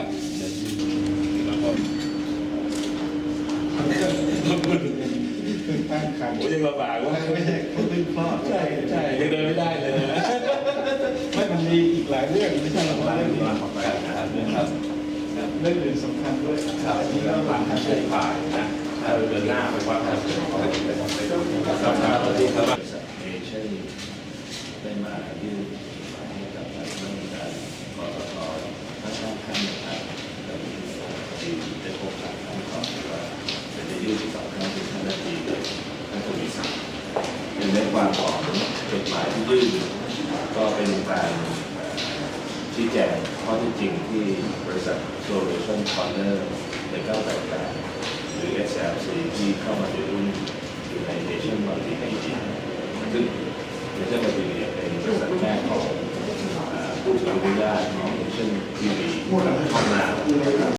ับแล้วก็ผมยังลำบากว่าไม่ใช่คนเพิ่งคลอดใช่ใช่ยังเดินไม่ได้เลยนะไม่มันมีอีกหลายเรื่องไม่ใช่เราเรื่องนี้ครับครับเรื่องอื่นสำคัญด้วยครับนี่เราหลังทางใจผ่านนะถ้าเราเดินหน้าไปว่าทางเดินผ่านไปครับเรับที่ครับเอเชียได้มายื่น ที่ได้พบกับท่านก่อนว่าจะได้ยื่นต่อท่านที่ท่านได้ดีเลยท่านทวีศักดิ์เป็นในความของจดหมายที่ยื่นก็เป็นการชี้แจงข้อที่จริงที่บริษัท Solution Corner ใน988หรือ SLC ที่เข้ามาถือหุ้นอยู่ใน Asian Multi Media ซึ่ง Asian Multi Media เป็นบริษัทแม่ของผู้ถืออนุญาตของ Asian TV ห้องนา